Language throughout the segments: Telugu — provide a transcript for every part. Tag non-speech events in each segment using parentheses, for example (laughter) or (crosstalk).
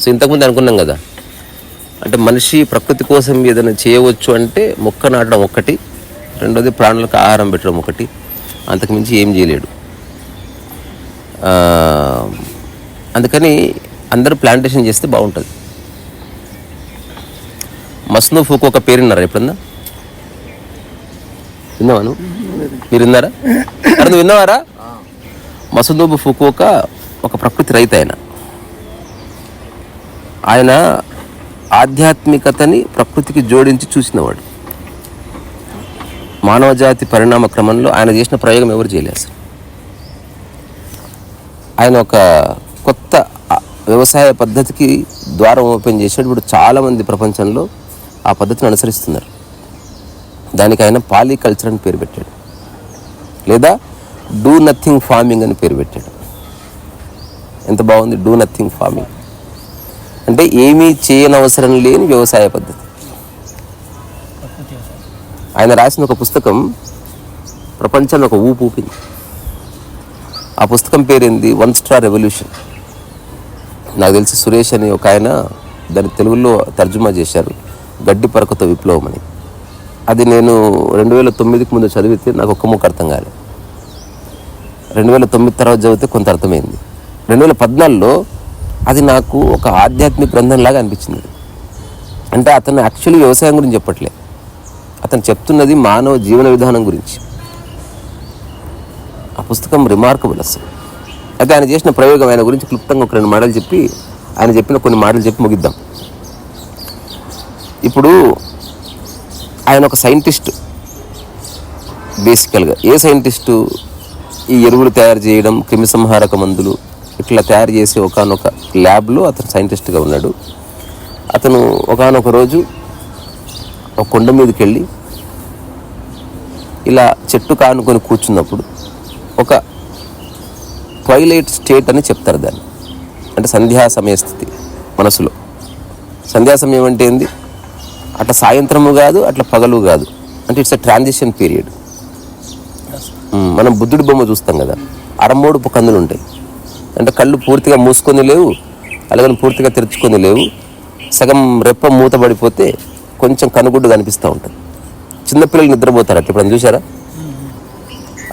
సో ఇంతకుముందు అనుకున్నాం కదా. అంటే మనిషి ప్రకృతి కోసం ఏదైనా చేయవచ్చు అంటే మొక్క నాటడం ఒకటి రెండోది ప్రాణులకు ఆహారం పెట్టడం ఒకటి అంతకుమించి ఏం చేయలేడు. అందుకని అందరూ ప్లాంటేషన్ చేస్తే బాగుంటుంది. మస్ను ఫూకు ఒక పేరు విన్నారా ఎప్పుడన్నా? విన్నావా నువ్వు? మీరు విన్నారా? నువ్వు విన్నావారా? మసదూబు ఫుకోక ఒక ప్రకృతి రైతు ఆయన. ఆయన ఆధ్యాత్మికతని ప్రకృతికి జోడించి చూసినవాడు. మానవ జాతి పరిణామ క్రమంలో ఆయన చేసిన ప్రయోగం ఎవరు చేయలేదు ఆయన ఒక కొత్త వ్యవసాయ పద్ధతికి ద్వారం ఓపెన్ చేశాడు. ఇప్పుడు చాలామంది ప్రపంచంలో ఆ పద్ధతిని అనుసరిస్తున్నారు. దానికి ఆయన పాలికల్చర్ అని పేరు పెట్టాడు. లేదా డూ నథింగ్ ఫార్మింగ్ అని పేరు పెట్టాడు. ఎంత బాగుంది డూ నథింగ్ ఫార్మింగ్. అంటే ఏమీ చేయనవసరం లేని వ్యవసాయ పద్ధతి. ఆయన రాసిన ఒక పుస్తకం ప్రపంచాన్ని ఒక ఊపు ఊపింది. ఆ పుస్తకం పేరేంది వన్ స్టార్ రెవల్యూషన్ నాకు తెలిసి సురేష్ అని ఒక ఆయన దాన్ని తెలుగులో తర్జుమా చేశారు. గడ్డి పరకత విప్లవం అని. అది నేను రెండు వేల తొమ్మిదికి ముందు చదివితే నాకు ఒక్క ముక్క అర్థం కాలేదు రెండు వేల తొమ్మిది తర్వాత చదివితే కొంత అర్థమైంది. రెండు వేల పద్నాలుగులో అది నాకు ఒక ఆధ్యాత్మిక గ్రంథంలాగా అనిపించింది. అంటే అతను యాక్చువల్లీ వ్యవసాయం గురించి చెప్పట్లే. అతను చెప్తున్నది మానవ జీవన విధానం గురించి. ఆ పుస్తకం రిమార్కబుల్ అసలు. అయితే ఆయన చేసిన ప్రయోగం ఆయన గురించి క్లుప్తంగా ఒక రెండు మాటలు చెప్పి ఆయన చెప్పిన కొన్ని మాటలు చెప్పి ముగిద్దాం. ఇప్పుడు ఆయన ఒక సైంటిస్ట్ బేసికల్గా ఏ సైంటిస్టు ఈ ఎరువులు తయారు చేయడం క్రిమిసంహారక మందులు ఇట్లా తయారు చేసే ఒకనొక ల్యాబ్లో అతను సైంటిస్ట్గా ఉన్నాడు. అతను ఒకనొక రోజు ఒక కొండ మీదకి వెళ్ళి ఇలా చెట్టు కానుకొని కూర్చున్నప్పుడు ఒక ట్వైలైట్ స్టేట్ అని చెప్తారు దాన్ని. అంటే సంధ్యా సమయ స్థితి మనసులో. సంధ్యా సమయం అంటే ఏంది? అట్లా సాయంత్రము కాదు అట్లా పగలు కాదు. అంటే ఇట్స్ అ ట్రాన్సిషన్ పీరియడ్. మనం బుద్ధుడి బొమ్మ చూస్తాం కదా. అరమోడుపు కందులు ఉంటాయి. అంటే కళ్ళు పూర్తిగా మూసుకొని లేవు అలాగని పూర్తిగా తెరుచుకొని లేవు. సగం రెప్ప మూత పడిపోతే కొంచెం కనుగుడ్డు కనిపిస్తూ ఉంటుంది. చిన్నపిల్లలు నిద్రపోతారు అట్లా. ఇప్పుడు చూసారా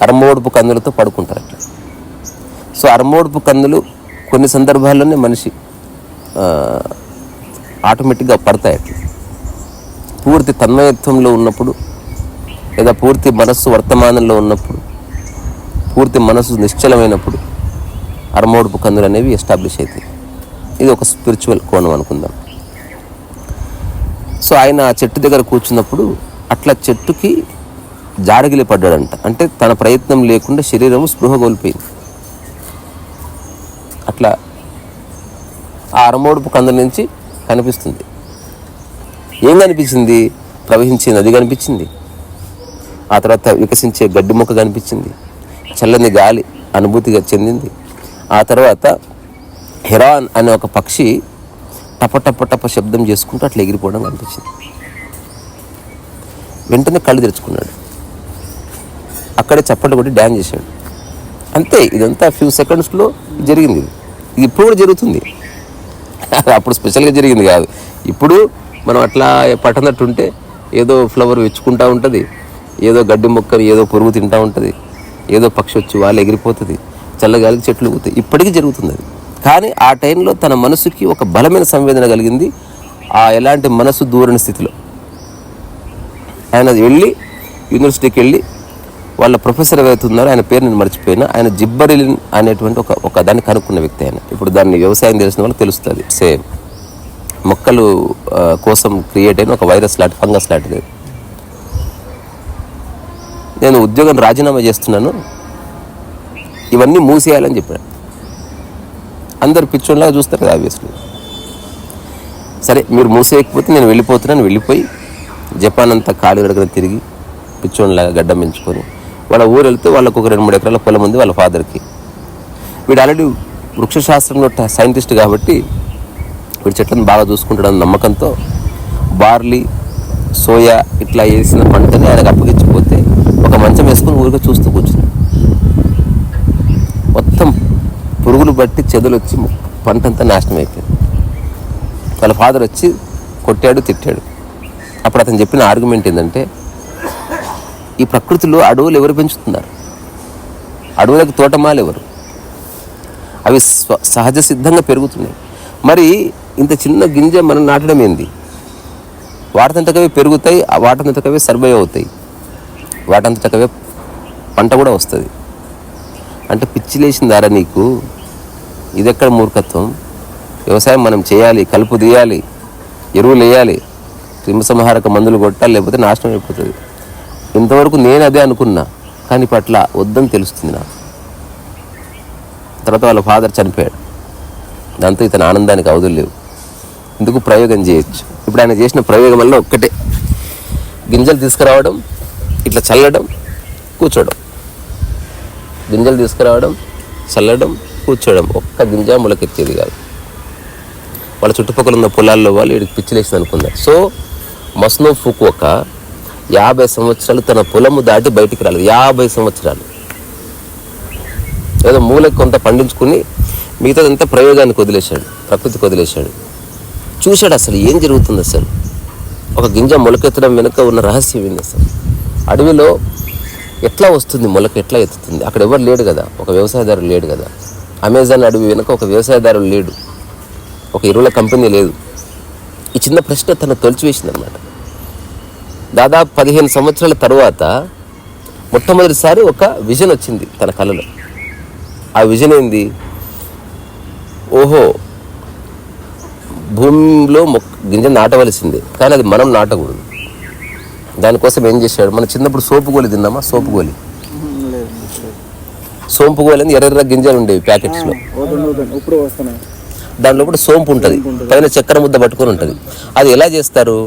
అరమోడుపు కందులతో పడుకుంటారు అట్లా. సో అరమోడుపు కందులు కొన్ని సందర్భాల్లోనే మనిషి ఆటోమేటిక్గా పడతాయి అట్లా. పూర్తి తన్మయత్వంలో ఉన్నప్పుడు లేదా పూర్తి మనస్సు వర్తమానంలో ఉన్నప్పుడు పూర్తి మనస్సు నిశ్చలమైనప్పుడు అరమోడుపు కందులు అనేవి ఎస్టాబ్లిష్ అవుతాయి ఇది ఒక స్పిరిచువల్ కోణం అనుకుందాం. సో ఆయన ఆ చెట్టు దగ్గర కూర్చున్నప్పుడు అట్లా చెట్టుకి జారగిలి పడ్డాడంట. అంటే తన ప్రయత్నం లేకుండా శరీరం స్పృహ కోల్పోయింది. అట్లా ఆ అరమోడుపు కందుల నుంచి కనిపిస్తుంది. ఏం కనిపించింది? ప్రవహించే నది కనిపించింది. ఆ తర్వాత వికసించే గడ్డి మొక్క కనిపించింది. చల్లని గాలి అనుభూతిగా చెందింది. ఆ తర్వాత హెరాన్ అనే ఒక పక్షి టప టప టప శబ్దం చేసుకుంటూ అట్లా ఎగిరిపోవడం కనిపించింది. వెంటనే కళ్ళు తెరుచుకున్నాడు. అక్కడే చప్పట్లు కొట్టి డ్యాన్స్ చేశాడు. అంతే ఇదంతా ఫ్యూ సెకండ్స్లో జరిగింది ఇది. ఇది ఇప్పుడు కూడా జరుగుతుంది. (laughs) అప్పుడు స్పెషల్గా జరిగింది కాదు. ఇప్పుడు మనం అట్లా పట్టనట్టుంటే ఏదో ఫ్లవర్ వెచ్చుకుంటూ ఉంటుంది. ఏదో గడ్డి మొక్కని ఏదో పురుగు తింటూ ఉంటుంది. ఏదో పక్షి వచ్చి వాళ్ళు ఎగిరిపోతుంది. చల్లగాలికి చెట్లు ఊగుతాయి. ఇప్పటికీ జరుగుతుంది అది. కానీ ఆ టైంలో తన మనసుకి ఒక బలమైన సంవేదన కలిగింది ఆ ఎలాంటి మనసు దూరని స్థితిలో. ఆయన వెళ్ళి యూనివర్సిటీకి వెళ్ళి వాళ్ళ ప్రొఫెసర్ ఎవరైతే ఉన్నారో ఆయన పేరు నేను మర్చిపోయినా ఆయన జిబ్బరిలిన్ అనేటువంటి ఒక ఒక దాన్ని కనుక్కున్న వ్యక్తి ఆయన. ఇప్పుడు దాన్ని వ్యవసాయం తెలిసిన వాళ్ళకి తెలుస్తుంది. సేమ్. మొక్కలు కోసం క్రియేట్ అయిన ఒక వైరస్ లాంటి ఫంగస్ లాంటిది. నేను ఉద్యోగం రాజీనామా చేస్తున్నాను. ఇవన్నీ మూసేయాలని చెప్పాడు. అందరు పిచ్చోళ్ళగా చూస్తారు కదా ఆబ్వియస్లీ సరే మీరు మూసేయకపోతే నేను వెళ్ళిపోతున్నాను వెళ్ళిపోయి జపాన్ అంతా కాలు గడగడ తిరిగి పిచ్చోళ్ళలాగా గడ్డం పెంచుకొని వాళ్ళ ఊరు వెళ్తే వాళ్ళకు ఒక రెండు మూడు ఎకరాల పొలం ఉంది వాళ్ళ ఫాదర్కి. వీడు ఆల్రెడీ వృక్షశాస్త్రంలో సైంటిస్ట్ కాబట్టి వీడు చెట్లను బాగా చూసుకుంటాడన్న నమ్మకంతో బార్లీ సోయా ఇట్లా వేసిన పంటని ఆయనకు అప్పగించిపోతే ఒక మంచం వేసుకొని ఊరిగా చూస్తూ కూర్చుంది మొత్తం పురుగులు బట్టి చెదలు వచ్చి పంట అంతా నాశనం అయిపోయింది. వాళ్ళ ఫాదర్ వచ్చి కొట్టాడు తిట్టాడు. అప్పుడు అతను చెప్పిన ఆర్గ్యుమెంట్ ఏంటంటే ఈ ప్రకృతిలో అడవులు ఎవరు పెంచుతున్నారు? అడవులకు తోటమాలు ఎవరు అవి స్వ సహజ సిద్ధంగా పెరుగుతున్నాయి. మరి ఇంత చిన్న గింజ మనం నాటడం ఏంది? వాటంతకవే పెరుగుతాయి ఆ వాటంతకవే సర్వైవ్ అవుతాయి. వాటంతటకవే పంట కూడా వస్తుంది. అంటే పిచ్చి లేచిందారా నీకు ఇది ఎక్కడ మూర్ఖత్వం? వ్యవసాయం మనం చేయాలి కలుపు తీయాలి ఎరువులు వేయాలి క్రిమిసంహారక మందులు కొట్టాలి లేకపోతే నాశనం అయిపోతుంది. ఇంతవరకు నేను అదే అనుకున్నా కానీ పట్ల వద్దని తెలుస్తుంది నాకు. తర్వాత వాళ్ళ ఫాదర్ చనిపోయాడు. దాంతో ఇతని ఆనందానికి అవధులు లేవు. ఇందుకు ప్రయోగం చేయొచ్చు. ఇప్పుడు ఆయన చేసిన ప్రయోగం వల్ల ఒక్కటే. గింజలు తీసుకురావడం ఇట్లా చల్లడం కూర్చోవడం. గింజలు తీసుకురావడం చల్లడం కూర్చోవడం ఒక్క గింజ మొలకెత్తేది కాదు. వాళ్ళ చుట్టుపక్కల ఉన్న పొలాల్లో వాళ్ళు వీడికి పిచ్చిలేసింది అనుకున్నారు సో మస్నో ఫుకువక యాభై సంవత్సరాలు తన పొలము దాటి బయటికి రాలేదు. యాభై సంవత్సరాలు. ఏదో మూలకి కొంత పండించుకుని మిగతాదంతా ప్రయోగానికి వదిలేశాడు ప్రకృతికి వదిలేశాడు. చూశాడు అసలు ఏం జరుగుతుంది అసలు? ఒక గింజ మొలకెత్తడం వెనుక ఉన్న రహస్యం ఏంది అసలు? అడవిలో ఎట్లా వస్తుంది మొలక ఎట్లా ఎత్తుతుంది? అక్కడ ఎవరు లేడు కదా? ఒక వ్యవసాయదారుడు లేడు కదా? అమెజాన్ అడవి వెనుక ఒక వ్యవసాయదారుడు లేడు. ఒక ఎరువుల కంపెనీ లేదు. ఈ చిన్న ప్రశ్న తను తొలిచివేసింది అనమాట దాదాపు పదిహేను సంవత్సరాల తరువాత మొట్టమొదటిసారి ఒక విజన్ వచ్చింది తన కళలో. ఆ విజన్ ఏంది? ఓహో భూమిలో మొక్క గింజ నాటవలసిందే కానీ అది మనం నాటకూడదు. దానికోసం ఏం చేశాడు? మనం చిన్నప్పుడు సోపు గోలి తిన్నామా? సోపు గోలి సోంపు కోయాలని ఎర్ర ఎర్ర గింజలు ఉండేవి ప్యాకెట్స్లో. వద్దండి ఇప్పుడు వస్తున్నాయి దాంట్లో కూడా సోంపు ఉంటుంది. పైన చక్కెర ముద్ద పట్టుకొని ఉంటుంది. అది ఎలా చేస్తారు?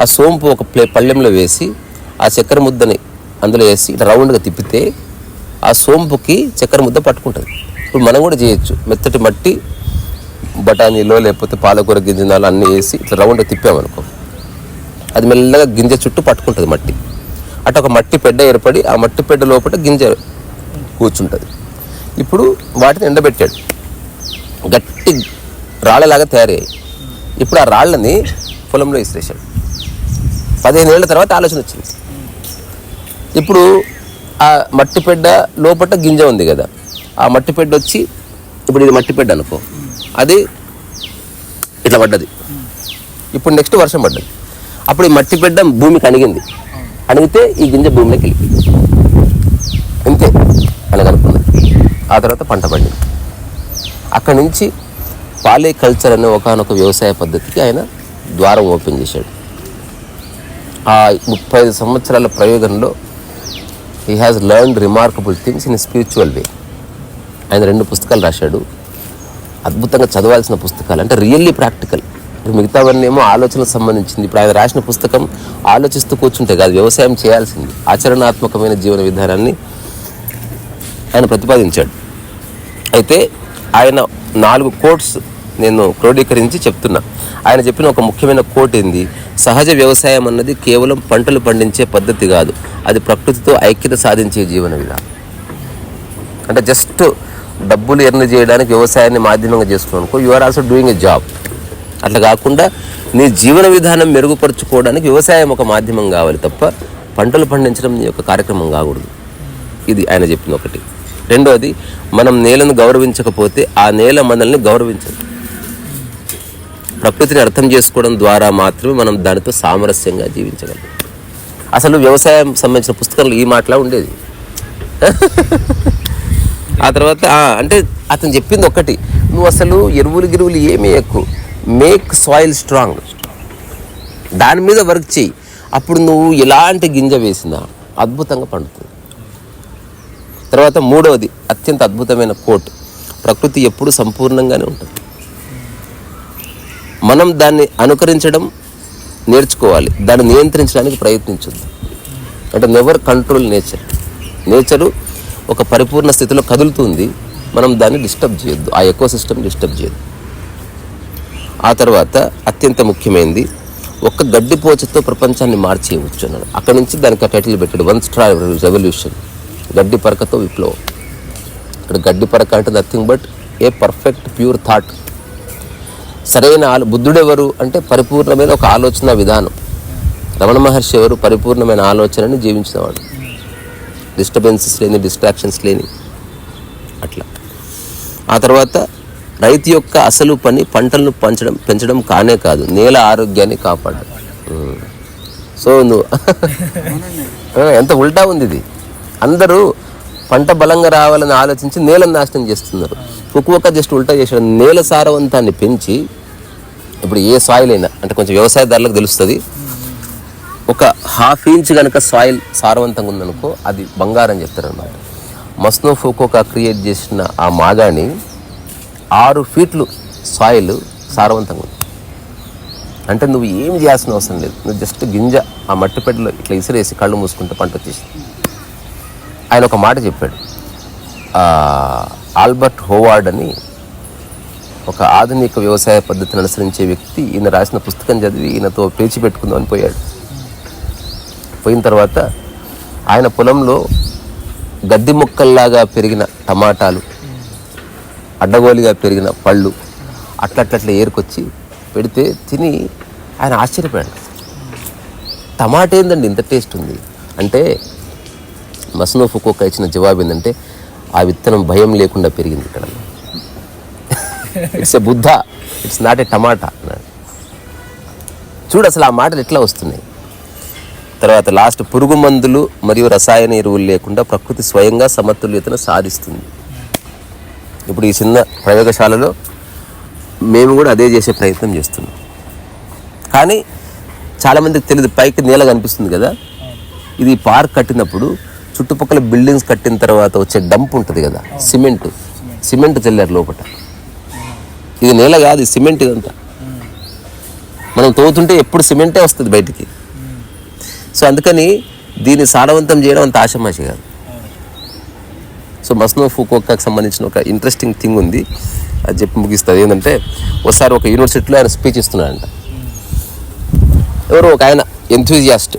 ఆ సోంపు ఒక ప్లే పళ్ళెంలో వేసి ఆ చక్కెర ముద్దని అందులో వేసి ఇట్లా రౌండ్గా తిప్పితే ఆ సోంపుకి చక్కెర ముద్ద పట్టుకుంటుంది. ఇప్పుడు మనం కూడా చేయొచ్చు. మెత్తటి మట్టి బఠానీలో లేకపోతే పాలకూర గింజనాలు అన్నీ వేసి ఇట్లా రౌండ్గా తిప్పామనుకో అది మెల్లగా గింజ చుట్టూ పట్టుకుంటుంది మట్టి. అటు ఒక మట్టి పెడ్డ ఏర్పడి ఆ మట్టి పెడ్డ లోపల గింజ కూర్చుంటుంది. ఇప్పుడు వాటిని ఎండబెట్టాడు. గట్టి రాళ్ళలాగా తయారయ్యాయి. ఇప్పుడు ఆ రాళ్ళని పొలంలో విసిరేశాడు. పదిహేను ఏళ్ళ తర్వాత ఆలోచన వచ్చింది. ఇప్పుడు ఆ మట్టి పెడ్డ లోపల గింజ ఉంది కదా ఆ మట్టి పెడ్డ వచ్చి ఇప్పుడు ఇది మట్టి పెడ్డ అనుకో అది ఇట్లా పడ్డది. ఇప్పుడు నెక్స్ట్ వర్షం పడ్డది. అప్పుడు ఈ మట్టి పెడ్డ భూమికి అణిగింది. అణిగితే ఈ గింజ భూమిలోకి వెళ్ళిపోయింది అంతే అని అనుకున్నది ఆ తర్వాత పంట పండింది. అక్కడి నుంచి పాలే కల్చర్ అనే ఒకనొక వ్యవసాయ పద్ధతికి ఆయన ద్వారం ఓపెన్ చేశాడు. ఆ ముప్పై ఐదు సంవత్సరాల ప్రయోగంలో he has learn remarkable things in spiritual way ఆయన రెండు పుస్తకాలు రాశాడు. అద్భుతంగా చదవాల్సిన పుస్తకాలు అంటే రియల్లీ ప్రాక్టికల్ ఇప్పుడు మిగతావన్నీ ఏమో ఆలోచనకు సంబంధించింది. ఇప్పుడు ఆయన రాసిన పుస్తకం ఆలోచిస్తూ కూర్చుంటే కాదు వ్యవసాయం చేయాల్సింది. ఆచరణాత్మకమైన జీవన విధానాన్ని ఆయన ప్రతిపాదించాడు. అయితే ఆయన నాలుగు కోట్స్ నేను క్రోడీకరించి చెప్తున్నా. ఆయన చెప్పిన ఒక ముఖ్యమైన కోట్ ఏంది? సహజ వ్యవసాయం అన్నది కేవలం పంటలు పండించే పద్ధతి కాదు. అది ప్రకృతితో ఐక్యత సాధించే జీవన విధానం అంటే జస్ట్ డబ్బులు ఎర్న్ చేయడానికి వ్యవసాయాన్ని మాధ్యమంగా చేసుకున్నాను అనుకో you are also doing a job అట్లా కాకుండా నీ జీవన విధానం మెరుగుపరుచుకోవడానికి వ్యవసాయం ఒక మాధ్యమం కావాలి తప్ప పంటలు పండించడం నీ యొక్క కార్యక్రమం కాకూడదు. ఇది ఆయన చెప్పిన ఒకటి. రెండోది మనం నేలను గౌరవించకపోతే ఆ నేల మనల్ని గౌరవించదు. ప్రకృతిని అర్థం చేసుకోవడం ద్వారా మాత్రమే మనం దానితో సామరస్యంగా జీవించగలం. అసలు వ్యవసాయం సంబంధించిన పుస్తకాలు ఈ మాటలా ఉండేది. ఆ తర్వాత అంటే అతను చెప్పింది ఒకటి నువ్వు అసలు ఎరువులు గిరువులు ఏమీ ఎక్కువ మేక్ సాయిల్ స్ట్రాంగ్. దాని మీద వర్క్ చేయి. అప్పుడు నువ్వు ఎలాంటి గింజ వేసినా అద్భుతంగా పండుతుంది. తర్వాత మూడవది అత్యంత అద్భుతమైన కోట్. ప్రకృతి ఎప్పుడు సంపూర్ణంగానే ఉంటుంది. మనం దాన్ని అనుకరించడం నేర్చుకోవాలి. దాన్ని నియంత్రించడానికి ప్రయత్నించొద్దు. అంటే నెవర్ కంట్రోల్ నేచర్ నేచరు ఒక పరిపూర్ణ స్థితిలో కదులుతుంది. మనం దాన్ని డిస్టర్బ్ చేయొద్దు. ఆ ఎకో సిస్టమ్ డిస్టర్బ్ చేయొద్దు ఆ తర్వాత అత్యంత ముఖ్యమైనది ఒక్క గడ్డిపోచతో ప్రపంచాన్ని మార్చేయవచ్చు అన్నాడు. అక్కడి నుంచి దానికి ఆ టైటిల్ పెట్టాడు వన్ స్ట్రా రెవల్యూషన్ గడ్డి పరకతో విప్లవం. ఇక్కడ గడ్డి పరక అంటే nothing but a perfect pure thought సరైన ఆలో బుద్ధుడెవరు అంటే పరిపూర్ణమైన ఒక ఆలోచన విధానం. రమణ మహర్షి ఎవరు? పరిపూర్ణమైన ఆలోచనని జీవించినవాడు. డిస్టర్బెన్సెస్ లేని డిస్ట్రాక్షన్స్ లేని. అట్లా. ఆ తర్వాత రైతు యొక్క అసలు పని పంటలను పంచడం పెంచడం కానే కాదు. నేల ఆరోగ్యాన్ని కాపాడడం సో నువ్వు (laughs) ఎంత ఉల్టా ఉంది ఇది. అందరూ పంట బలంగా రావాలని ఆలోచించి నేలను నాశనం చేస్తున్నారు. ఒక్కొక్క జస్ట్ ఉల్టా చేసాడు నేల సారవంతాన్ని పెంచి ఇప్పుడు ఏ సాయిల్ అయినా అంటే కొంచెం వ్యవసాయదారులకు తెలుస్తుంది. ఒక హాఫ్ ఇంచ్ కనుక సాయిల్ సారవంతంగా ఉందనుకో అది బంగారం చెప్తారనమాట మస్నో ఫోకోకా క్రియేట్ చేసిన ఆ మాగాణి ఆరు ఫీట్లు సాయిల్ సారవంతంగా ఉంది. అంటే నువ్వు ఏమి చేయాల్సిన అవసరం లేదు. నువ్వు జస్ట్ గింజ ఆ మట్టి పెట్టలో ఇట్లా ఇసిరేసి కళ్ళు మూసుకుంటే పంట వచ్చేసింది. ఆయన ఒక మాట చెప్పాడు. ఆల్బర్ట్ హోవార్డ్ అని ఒక ఆధునిక వ్యవసాయ పద్ధతిని అనుసరించే వ్యక్తి ఈయన రాసిన పుస్తకం చదివి ఈయనతో పేచి పెట్టుకుందామని పోయాడు. పోయిన తర్వాత ఆయన పొలంలో గడ్డి మొక్కల్లాగా పెరిగిన టమాటాలు అడ్డగోలుగా పెరిగిన పళ్ళు అట్లట్లట్ల ఏరుకొచ్చి పెడితే తిని ఆయన ఆశ్చర్యపోయాడు. టమాటా ఏందండి ఇంత టేస్ట్ ఉంది? అంటే మసనో ఫుకోక ఇచ్చిన జవాబు ఏంటంటే ఆ విత్తనం భయం లేకుండా పెరిగింది ఇక్కడ. It's a Buddha it's not a tomato చూడు అసలు ఆ మాటలు ఎట్లా వస్తున్నాయి. తర్వాత లాస్ట్ పురుగు మందులు మరియు రసాయన ఎరువులు లేకుండా ప్రకృతి స్వయంగా సమతుల్యతను సాధిస్తుంది. ఇప్పుడు ఈ చిన్న ప్రయోగశాలలో మేము కూడా అదే చేసే ప్రయత్నం చేస్తున్నాం. కానీ చాలామందికి తెలియదు పైకి నేల కనిపిస్తుంది కదా. ఇది పార్క్ కట్టినప్పుడు చుట్టుపక్కల బిల్డింగ్స్ కట్టిన తర్వాత వచ్చే డంప్ ఉంటుంది కదా సిమెంట్. సిమెంట్ చల్లారు లోపల ఇది నేల కాదు సిమెంట్ ఇదంతా. మనం తోతుంటే ఎప్పుడు సిమెంటే వస్తుంది బయటికి. సో అందుకని దీన్ని సారవంతం చేయడం అంత ఆశమాషి కాదు. సో మస్నో ఫూకోకాకి సంబంధించిన ఒక ఇంట్రెస్టింగ్ థింగ్ ఉంది. అది చెప్పి ముగిస్తుంది ఏంటంటే ఒకసారి ఒక యూనివర్సిటీలో ఆయన స్పీచ్ ఇస్తున్నాడంట. ఎవరు ఒక ఆయన ఎంథ్యూజియాస్ట్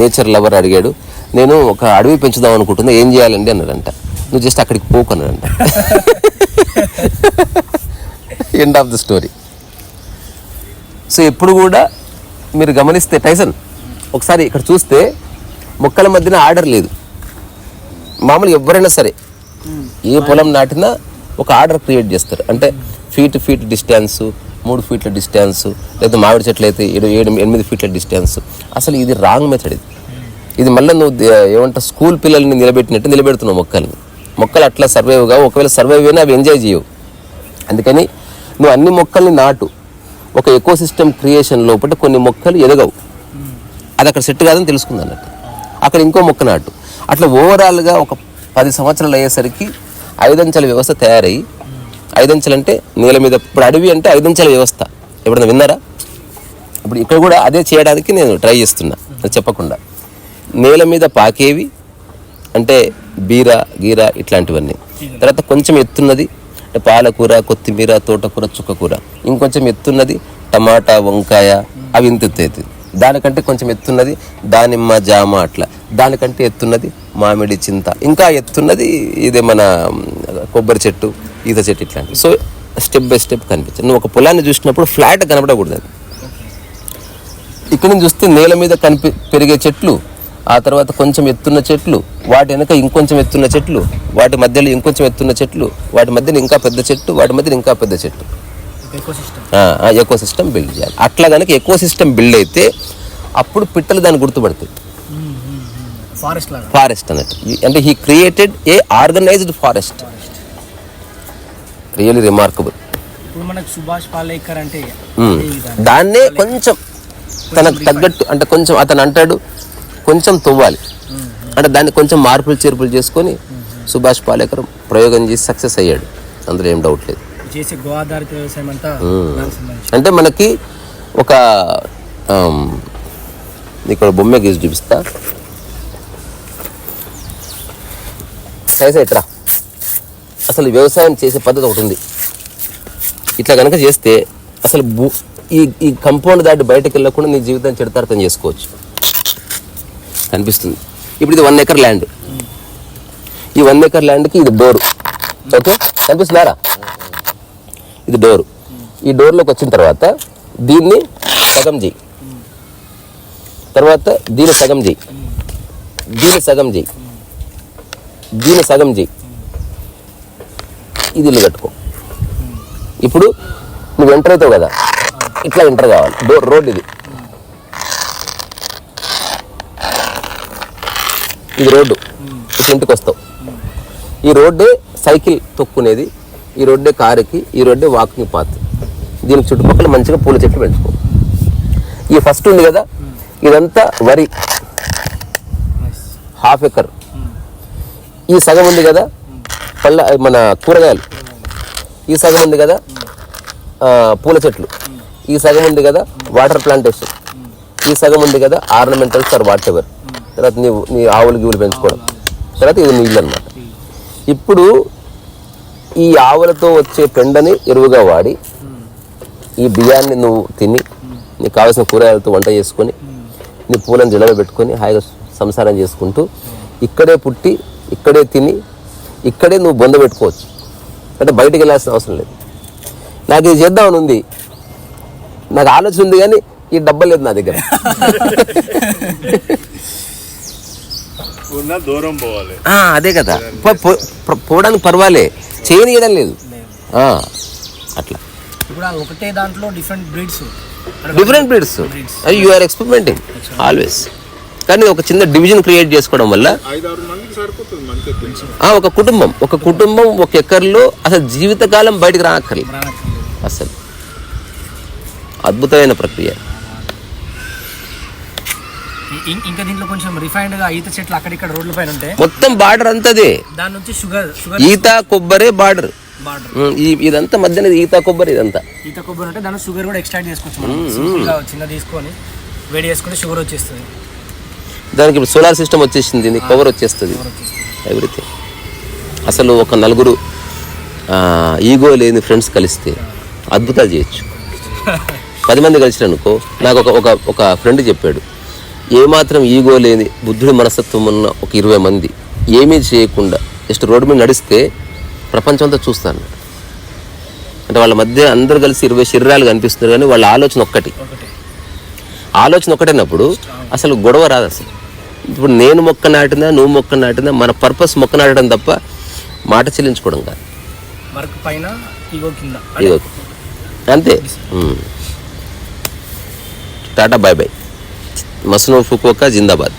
నేచర్ లవర్ అడిగాడు. నేను ఒక అడవి పెంచుదాం అనుకుంటున్నా ఏం చేయాలండి అన్నాడంట. నువ్వు జస్ట్ అక్కడికి పోకు అన్నాడంట. End of the story so ఎప్పుడు కూడా మీరు గమనిస్తే టైసన్ ఒకసారి ఇక్కడ చూస్తే మొక్కల మధ్యన ఆర్డర్ లేదు. మామూలు ఎవరైనా సరే ఏ పొలం నాటినా ఒక ఆర్డర్ క్రియేట్ చేస్తారు. అంటే ఫీట్ ఫీట్ డిస్టెన్స్ మూడు ఫీట్ల డిస్టెన్స్ లేదా మామిడి చెట్లు అయితే ఏడు ఏడు ఎనిమిది ఫీట్ల డిస్టెన్స్ అసలు ఇది రాంగ్ మెథడ్ ఇది. ఇది మళ్ళీ నువ్వు ఏమంటా స్కూల్ పిల్లల్ని నిలబెట్టినట్టు నిలబెడుతున్నావు మొక్కల్ని. మొక్కలు అట్లా సర్వైవ్ కావు. ఒకవేళ సర్వైవ్ అయినా అవి ఎంజాయ్ చేయవు. అందుకని నువ్వు అన్ని మొక్కల్ని నాటు. ఒక ఎకో సిస్టమ్ క్రియేషన్ లోపల కొన్ని మొక్కలు ఎదగవు. అది అక్కడ సెట్ కాదని తెలుసుకుంది అన్నట్టు. అక్కడ ఇంకో మొక్క నాటు. అట్లా ఓవరాల్గా ఒక పది సంవత్సరాలు అయ్యేసరికి ఐదంచెల వ్యవస్థ తయారయ్యి ఐదంచెలు అంటే నేల మీద ఇప్పుడు అడవి అంటే ఐదంచెల వ్యవస్థ. ఎప్పుడైనా విన్నారా? ఇప్పుడు ఇక్కడ కూడా అదే చేయడానికి నేను ట్రై చేస్తున్నా. అది చెప్పకుండా. నేల మీద పాకేవి అంటే బీర గీర ఇట్లాంటివన్నీ. తర్వాత కొంచెం ఎత్తున్నది అంటే పాలకూర కొత్తిమీర తోటకూర చుక్కకూర. ఇంకొంచెం ఎత్తున్నది టమాటా వంకాయ అవి ఇంత ఎత్తు అవుతుంది దానికంటే కొంచెం ఎత్తున్నది దానిమ్మ జామ అట్లా. దానికంటే ఎత్తున్నది మామిడి చింత. ఇంకా ఎత్తున్నది ఇదే మన కొబ్బరి చెట్టు ఈత చెట్టు ఇట్లాంటివి. సో స్టెప్ బై స్టెప్ కనిపించింది. నువ్వు ఒక పొలాన్ని చూసినప్పుడు ఫ్లాట్ కనబడకూడదు ఇక్కడ నుంచి చూస్తే నేల మీద కనిపి పెరిగే చెట్లు ఆ తర్వాత కొంచెం ఎత్తున్న చెట్లు వాటి వెనక ఇంకొంచెం ఎత్తున్న చెట్లు వాటి మధ్యలో ఇంకొంచెం ఎత్తున్న చెట్లు వాటి మధ్యలో ఇంకా పెద్ద చెట్టు వాటి మధ్యలో ఇంకా పెద్ద చెట్టు. ఎకో సిస్టమ్ బిల్డ్ చేయాలి. అట్లా కనుక ఎకో సిస్టమ్ బిల్డ్ అయితే అప్పుడు పిట్టలు దాన్ని గుర్తుపడతాయి. ఫారెస్ట్ అన్నట్టు. అంటే he created a organized forest really remarkable ఇప్పుడు మనకు సుభాష్ పాలేకర్ అంటే మ్మ్. అదే విధానం. దాన్నే కొంచెం తనకు తగ్గట్టు అంటే కొంచెం అతను అంటాడు కొంచెం తవ్వాలి. అంటే దాన్ని కొంచెం మార్పులు చేర్పులు చేసుకొని సుభాష్ పాలేకర్ ప్రయోగం చేసి సక్సెస్ అయ్యాడు. అందులో ఏం డౌట్ లేదు. అంటే మనకి ఒక ఇక్కడ బొమ్మ గీసి చూపిస్తా. సైజ్ ఎట్రా అసలు వ్యవసాయం చేసే పద్ధతి ఒకటి ఉంది. ఇట్లా కనుక చేస్తే అసలు ఈ ఈ కంపౌండ్ దాటి బయటకు వెళ్ళకుండా నీ జీవితాన్ని చెడతార్థం చేసుకోవచ్చు. కనిపిస్తుంది. ఇప్పుడు ఇది వన్ ఎకర్ ల్యాండ్ ఈ వన్ ఎకర్ ల్యాండ్కి ఇది డోరు ఓకే కనిపిస్తున్నారా ఇది డోరు ఈ డోర్లోకి వచ్చిన తర్వాత దీన్ని సగం చేయి తర్వాత దీని సగం చేయి దీని సగం చేయి దీని సగం చేయి ఇది ఇల్లు కట్టుకో. ఇప్పుడు నువ్వు ఎంటర్ అవుతావు కదా? ఇట్లా ఎంటర్ కావాలి. డోర్ రోడ్ ఇది. ఇది రోడ్డు ఇటు ఇంటికి వస్తావు ఈ రోడ్డే సైకిల్ తొక్కునేది ఈ రోడ్డే కారుకి ఈ రోడ్డే వాకింగ్ పాత్. దీనికి చుట్టుపక్కల మంచిగా పూల చెట్లు పెంచుకో ఈ ఫస్ట్ ఉంది కదా ఇదంతా వరి. Half acre. ఈ సగం ఉంది కదా పళ్ళ మన కూరగాయలు. ఈ సగం ఉంది కదా పూల చెట్లు. ఈ సగం ఉంది కదా వాటర్ ప్లాంటేషన్. ఈ సగం ఉంది కదా ఆర్నమెంటల్స్ ఆర్ వాట్ ఎవర్. తర్వాత నీ నీ ఆవులు గీవులు పెంచుకోవడం. తర్వాత ఇది నీళ్ళు అనమాట ఇప్పుడు ఈ ఆవులతో వచ్చే పెండని ఎరువుగా వాడి ఈ బియ్యాన్ని నువ్వు తిని నీకు కావాల్సిన కూరగాయలతో వంట చేసుకొని నీ పూలను జడలో పెట్టుకొని హాయిగా సంసారం చేసుకుంటూ ఇక్కడే పుట్టి ఇక్కడే తిని ఇక్కడే నువ్వు బొంద పెట్టుకోవచ్చు. అంటే బయటికి వెళ్ళాల్సిన అవసరం లేదు. నాకు ఇది చేద్దామని ఉంది. నాకు ఆలోచన ఉంది కానీ ఈ డబ్బా లేదు నా దగ్గర. (laughs) దూరం పోవాలి. ఆ, అదే కదా. పోవడానికి పర్వాలే. చేయనీయడం లేదు. ఆ, అట్లా. ఇప్పుడు ఒకటే దాంట్లో different breeds different breeds you are experimenting always కానీ ఒక చిన్న డివిజన్ క్రియేట్ చేసుకోవడం వల్ల ఒక కుటుంబం ఒక కుటుంబం ఒక ఎకర్లో అసలు జీవితకాలం బయటకు రానక్కర్లేదు. అసలు. అద్భుతమైన ప్రక్రియ. ఇంకా దీంట్లో కొంచెం రిఫైన్డ్గా ఈత చెట్లు అక్కడిక్కడ రోడ్ల పైన ఉంటే మొత్తం బార్డర్ అంతదే. దాని నుంచి షుగర్ షుగర్ ఈత కొబ్బరి బార్డర్. ఇదంతా మధ్యన ఈత కొబ్బరి ఇదంతా. ఈత కొబ్బరి ఉంటే దాని షుగర్ కూడా ఎక్స్ట్రాక్ట్ చేసుకోవచ్చు చిన్న తీసుకొని వేడి చేసుకుంటే షుగర్ వచ్చేస్తుంది. దానికి సోలార్ సిస్టమ్ వచ్చేసింది నీకు పవర్ వచ్చేస్తుంది. ఎవ్రీథింగ్ అసలు ఒక నలుగురు ఈగో లేని ఫ్రెండ్స్ కలిస్తే అద్భుతాలు చేయొచ్చు. (laughs) పది మంది కలిసిన అనుకో నాకు ఒక ఒక ఫ్రెండ్ చెప్పాడు. ఏమాత్రం ఈగో లేని బుద్ధుడి మనస్తత్వం ఉన్న ఒక ఇరవై మంది ఏమీ చేయకుండా జస్ట్ రోడ్డు మీద నడిస్తే ప్రపంచం అంతా చూస్తాను. అంటే వాళ్ళ మధ్య అందరు కలిసి ఇరవై శరీరాలు కనిపిస్తున్నారు కానీ వాళ్ళ ఆలోచన ఒక్కటి. ఆలోచన ఒకటేనప్పుడు అసలు గొడవ రాదు అసలు. ఇప్పుడు నేను మొక్క నాటినా నువ్వు మొక్క నాటినా మన పర్పస్ మొక్క నాటడం తప్ప మాట చెల్లించుకోవడం కాదు. అంతే. Tata bye bye. Masanobu Fukuoka జిందాబాద్